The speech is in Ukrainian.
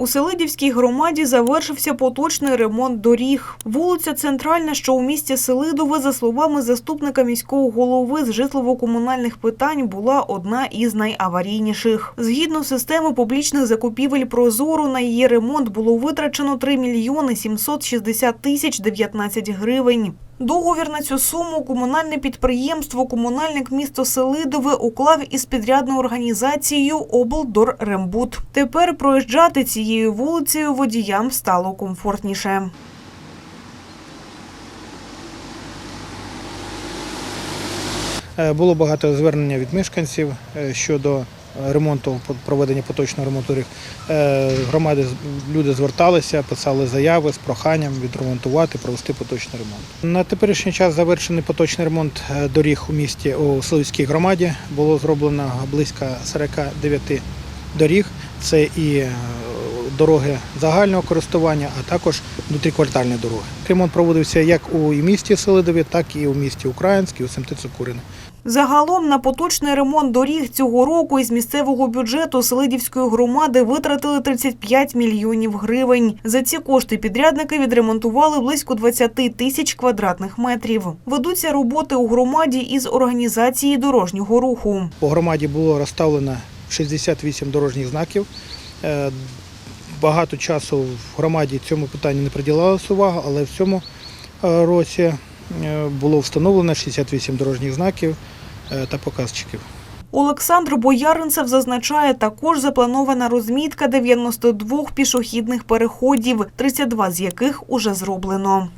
У Селидівській громаді завершився поточний ремонт доріг. Вулиця Центральна, що у місті Селидове, за словами заступника міського голови з житлово-комунальних питань, була одна із найаварійніших. Згідно системи публічних закупівель «Прозоро», на її ремонт було витрачено 3 мільйони 760 тисяч 19 гривень. Договір на цю суму комунальне підприємство «Комунальник місто Селидове» уклав із підрядною організацією «Облдоррембуд». Тепер проїжджати цією вулицею водіям стало комфортніше. Е, Було багато звернення від мешканців е, щодо ремонту, проведення поточного ремонту доріг. Е, Громади люди зверталися, писали заяви з проханням відремонтувати, провести поточний ремонт. На теперішній час завершений поточний ремонт е, доріг у місті у Сливській громаді. Було зроблено близько 49 доріг. Це і е, дороги загального користування, а також внутріквартальні дороги. Ремонт проводився як у місті Селидові, так і у місті Українській, у СМТ Цукурине. Загалом на поточний ремонт доріг цього року із місцевого бюджету Селидівської громади витратили 35 мільйонів гривень. За ці кошти підрядники відремонтували близько 20 тисяч квадратних метрів. Ведуться роботи у громаді із організації дорожнього руху. По громаді було розставлено 68 дорожніх знаків. Е, Багато часу в громаді цьому питанню не приділалася увага, але в цьому е, році було встановлено 68 дорожніх знаків е, та показчиків. Олександр Бояринцев зазначає, також запланована розмітка 92 пішохідних переходів, 32 з яких уже зроблено.